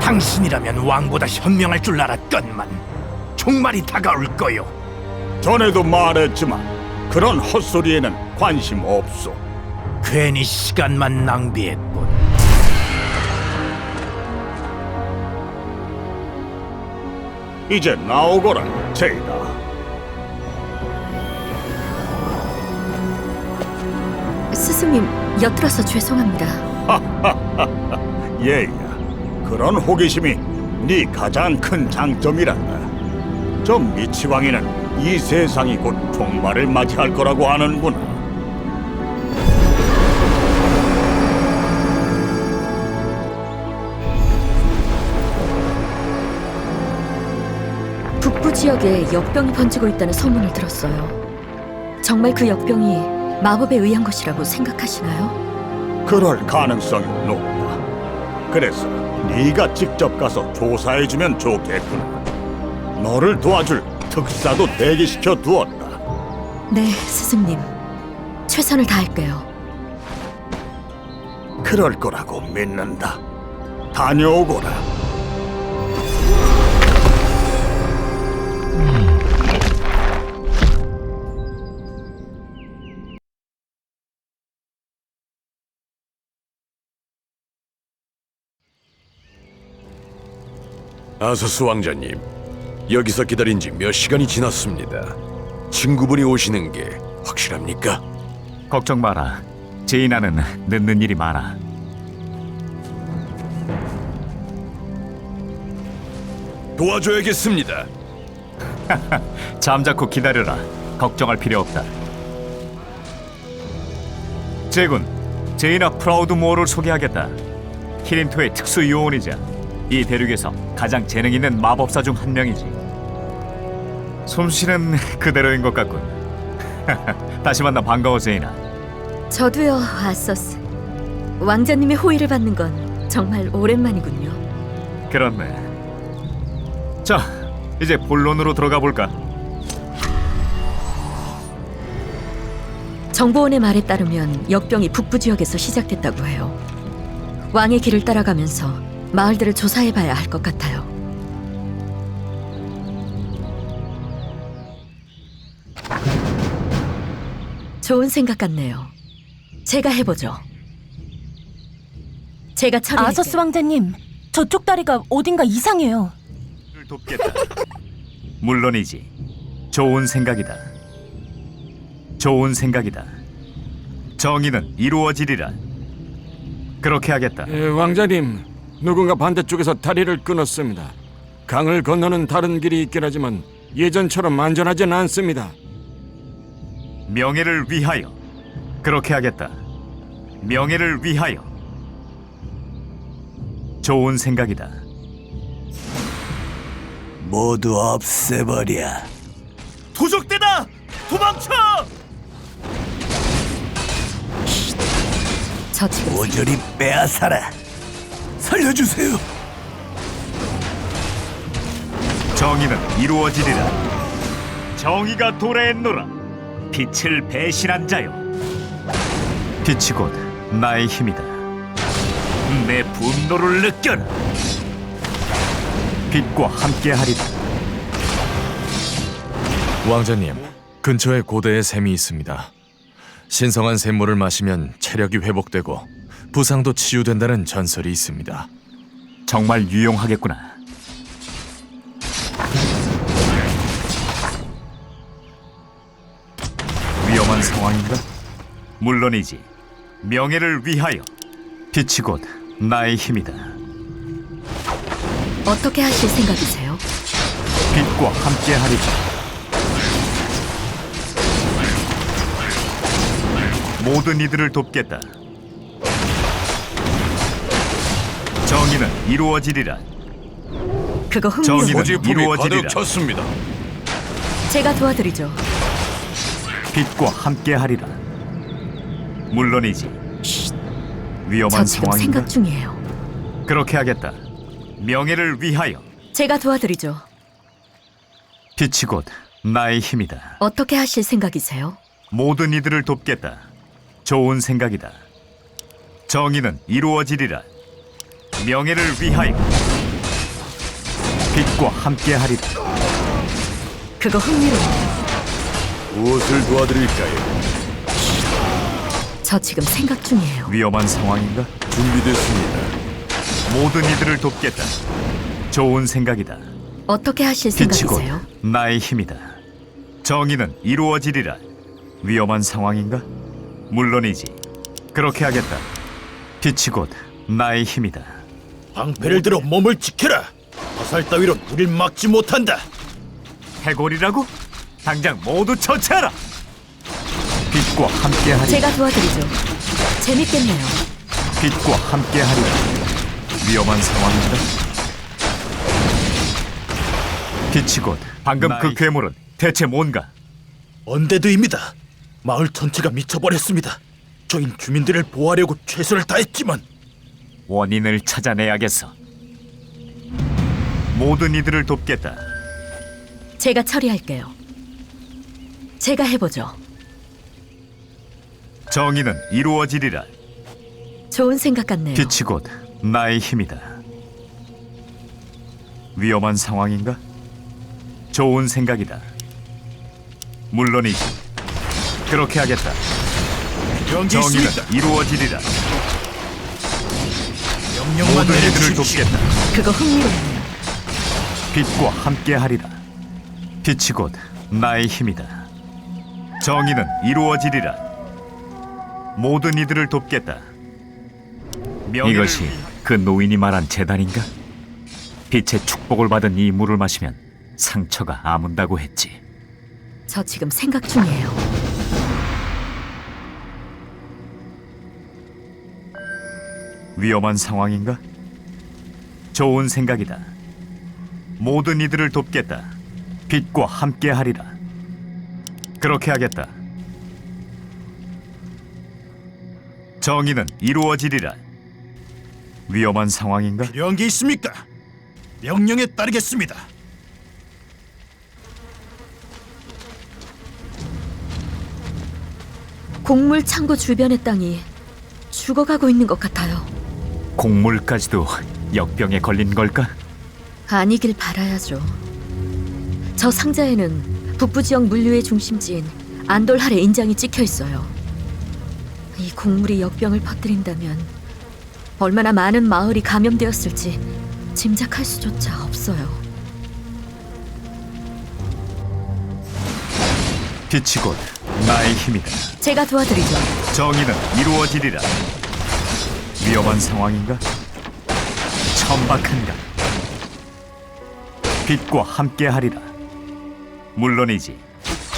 당신이라면 왕보다 현명할 줄 알았건만 종말이 다가올 거요. 전에도 말했지만 그런 헛소리에는 관심 없소. 괜히 시간만 낭비했군. 이제 나오거라, 제이다. 스승님, 엿들어서 죄송합니다. 얘야, 그런 호기심이 네 가장 큰 장점이란다. 저 미치왕이는 이 세상이 곧 종말을 맞이할 거라고 하는구나. 북부 지역에 역병이 번지고 있다는 소문을 들었어요. 정말 그 역병이 마법에 의한 것이라고 생각하시나요? 그럴 가능성이 높다. 그래서 네가 직접 가서 조사해주면 좋겠구나. 너를 도와줄 특사도 대기시켜 두었다. 네, 스승님. 최선을 다할게요. 그럴 거라고 믿는다. 다녀오거라. 아서스 왕자님, 여기서 기다린 지 몇 시간이 지났습니다. 친구분이 오시는 게 확실합니까? 걱정 마라. 제이나는 늦는 일이 많아. 도와줘야겠습니다. 잠자코 기다려라. 걱정할 필요 없다. 제군, 제이나 프라우드 모어를 소개하겠다. 키림토의 특수 요원이자 이 대륙에서 가장 재능 있는 마법사 중 한 명이지. 솜씨는 그대로인 것 같군. 다시 만나 반가워 제이나. 저도요, 아서스. 왕자님의 호의를 받는 건 정말 오랜만이군요. 그렇네. 자, 이제 본론으로 들어가 볼까? 정보원의 말에 따르면 역병이 북부 지역에서 시작됐다고 해요. 왕의 길을 따라가면서 마을들을 조사해봐야 할 것 같아요. 좋은 생각 같네요. 제가 해보죠. 제가 처리할게요. 아서스 왕자님, 저쪽 다리가 어딘가 이상해요. 를 돕겠다. 물론이지. 좋은 생각이다. 좋은 생각이다. 정의는 이루어지리라. 그렇게 하겠다. 예, 왕자님, 누군가 반대쪽에서 다리를 끊었습니다. 강을 건너는 다른 길이 있긴 하지만 예전처럼 안전하진 않습니다. 명예를 위하여. 그렇게 하겠다. 명예를 위하여. 좋은 생각이다. 모두 없애버려. 도적대다! 도망쳐! 저 지금 모조리 빼앗아라. 살려주세요. 정의는 이루어지리라. 정의가 도래했노라. 빛을 배신한 자여. 빛이 곧 나의 힘이다. 내 분노를 느껴라. 빛과 함께하리라. 왕자님, 근처에 고대의 샘이 있습니다. 신성한 샘물을 마시면 체력이 회복되고 부상도 치유된다는 전설이 있습니다. 정말 유용하겠구나. 위험한 상황인가? 물론이지. 명예를 위하여. 빛이 곧 나의 힘이다. 어떻게 하실 생각이세요? 빛과 함께하리라. 모든 이들을 돕겠다. 정의는 이루어지리라. 그거 흥미로워. 정의는 이루어지리라. 찼습니다. 제가 도와드리죠. 빛과 함께하리라. 물론이지. 저 위험한 지금 상황인가? 생각 중이에요. 그렇게 하겠다. 명예를 위하여 제가 도와드리죠. 빛이 곧 나의 힘이다. 어떻게 하실 생각이세요? 모든 이들을 돕겠다. 좋은 생각이다. 정의는 이루어지리라. 명예를 위하여 빛과 함께하리라. 그거 흥미로워요. 무엇을 도와드릴까요? 저 지금 생각 중이에요. 위험한 상황인가? 준비됐습니다. 모든 이들을 돕겠다. 좋은 생각이다. 어떻게 하실 빛이 곧 생각이세요? 나의 힘이다. 정의는 이루어지리라. 위험한 상황인가? 물론이지. 그렇게 하겠다. 빛이 곧 나의 힘이다. 방패를 들어 몸을 지켜라. 화살 따위로 우릴 막지 못한다. 해골이라고? 당장 모두 처치하라. 빛과 함께하리. 제가 도와드리죠. 재밌겠네요. 빛과 함께하리라. 위험한 상황인가? 빛이 곧 방금 그 괴물은 대체 뭔가? 언데드입니다. 마을 전체가 미쳐버렸습니다. 저인 주민들을 보호하려고 최선을 다했지만 원인을 찾아내야겠어. 모든 이들을 돕겠다. 제가 처리할게요. 제가 해보죠. 정의는 이루어지리라. 좋은 생각 같네요. 빛이 곧 나의 힘이다. 위험한 상황인가? 좋은 생각이다. 물론이지. 그렇게 하겠다. 정의는. 이루어지리라. 명령만 모든 이들을. 돕겠다. 그거 흥미로워요. 빛과 함께하리라. 빛이 곧 나의 힘이다. 정의는 이루어지리라. 모든 이들을 돕겠다. 이것이 그 노인이 말한 재단인가? 빛의 축복을 받은 이 물을 마시면 상처가 아문다고 했지. 저 지금 생각 중이에요. 위험한 상황인가? 좋은 생각이다. 모든 이들을 돕겠다. 빛과 함께 하리라. 그렇게 하겠다. 정의는 이루어지리라. 위험한 상황인가? 필요한 게 있습니까? 명령에 따르겠습니다. 곡물 창고 주변의 땅이 죽어가고 있는 것 같아요. 곡물까지도 역병에 걸린 걸까? 아니길 바라야죠. 저 상자에는 북부 지역 물류의 중심지인 안돌할의 인장이 찍혀 있어요. 이 곡물이 역병을 퍼뜨린다면 얼마나 많은 마을이 감염되었을지 짐작할 수조차 없어요. 빛이 곧 나의 힘이다. 제가 도와드리죠. 정의는 이루어지리라. 위험한 상황인가? 천박한가? 빛과 함께하리라. 물론이지.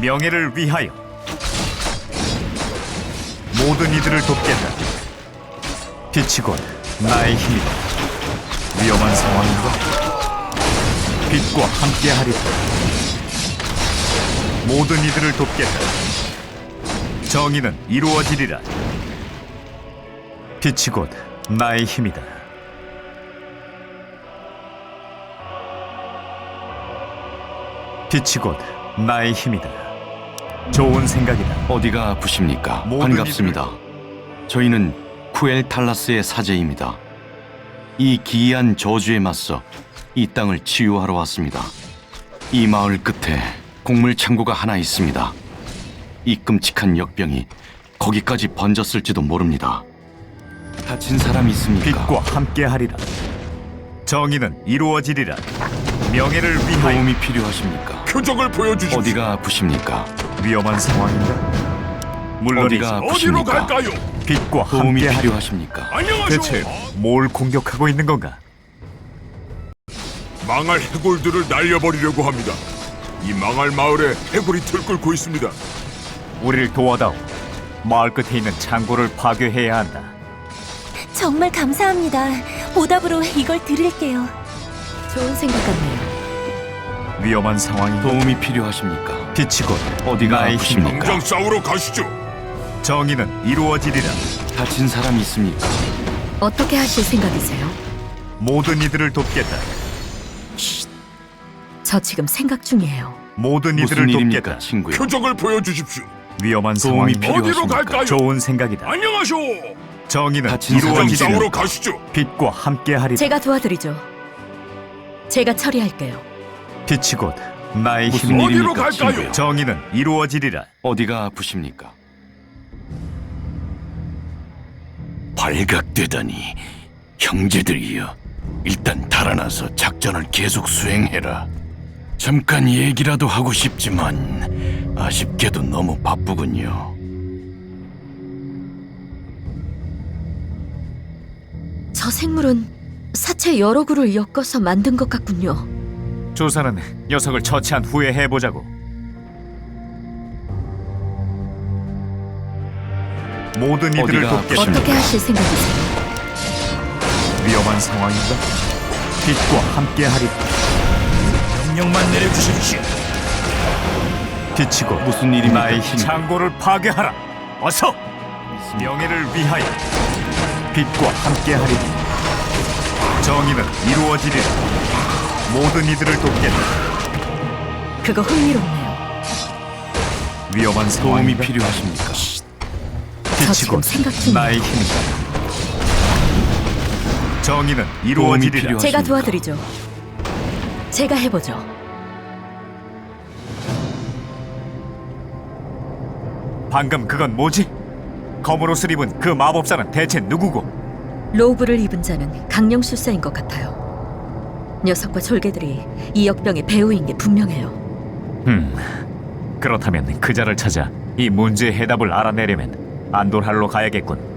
명예를 위하여. 모든 이들을 돕겠다. 빛이 곧 나의 힘이다. 위험한 상황인가? 빛과 함께하리라. 모든 이들을 돕겠다. 정의는 이루어지리라. 빛이 곧 나의 힘이다. 빛이 곧 나의 힘이다. 좋은 생각이다. 어디가 아프십니까? 모든 반갑습니다. 저희는 쿠엘 탈라스의 사제입니다. 이 기이한 저주에 맞서 이 땅을 치유하러 왔습니다. 이 마을 끝에 곡물 창고가 하나 있습니다. 이 끔찍한 역병이 거기까지 번졌을지도 모릅니다. 다친 사람 있습니까? 빛과 함께하리라. 정의는 이루어지리라. 명예를 위하여 도움이 필요하십니까? 표적을 보여주십시오. 어디가 아프십니까? 위험한 상황인가? 물론이지. 어디가 아프십니까? 빛과 도움이 함께하리라. 필요하십니까? 대체 뭘 공격하고 있는 건가? 망할 해골들을 날려버리려고 합니다. 이 망할 마을에 해골이 들끓고 있습니다. 우리를 도와다오. 마을 끝에 있는 창고를 파괴해야 한다. 정말 감사합니다. 보답으로 이걸 드릴게요. 좋은 생각 같네요. 위험한 상황인가? 도움이 필요하십니까? 빛이 곧 어디가 나의 아프십니까? 힘이다. 싸우러 가시죠. 정의는 이루어지리라. 다친 사람 있습니까? 어떻게 하실 생각이세요? 모든 이들을 돕겠다. 저 지금 생각 중이에요. 모든 이들을 일입니까, 돕겠다. 친구요? 표적을 보여주십시오. 위험한 도움이 상황입니다. 필요하십니까? 좋은 생각이다. 안녕하쇼. 정의는 다친 이루어지리라. 싸우러 가시죠. 빛과 함께하리라. 제가 도와드리죠. 제가 처리할게요. 빛이 곧 나의 무슨. 일입니까, 갈까요? 정의는 이루어지리라. 어디가 아프십니까? 발각되다니 형제들이여 일단 달아나서 작전을 계속 수행해라 잠깐 얘기라도 하고 싶지만 아쉽게도 너무 바쁘군요 저 생물은 사체 여러 구를 엮어서 만든 것 같군요. 조사는 녀석을 처치한 후에 해보자고. 모든 이들을 어디가 돕겠다. 어떻게 하실 생각이세요? 위험한 상황인가? 빛과 함께하리라. 명령만 내려주십시오. 빛이 곧 무슨 일입니까, 나의 친구? 창고를 파괴하라. 어서 명예를 위하여 빛과 함께하리라. 정의는 이루어지리라. 모든 이들을 돕겠다. 그거 흥미롭네요. 위험한 도움이? 필요하십니까? 저 빛이 지금 곧 생각 중이에요. 나의 힘이다. 정의는 이루어지리라. 필요하- 제가? 도와드리죠. 제가 해보죠. 방금 그건 뭐지? 옷을 입은 그 마법사는 대체 누구고? 로브를 입은 자는 강령술사인 것 같아요. 녀석과 졸개들이 이 역병의 배우인 게 분명해요. 음, 그렇다면 그자를 찾아 이 문제의 해답을 알아내려면 안돌할로 가야겠군.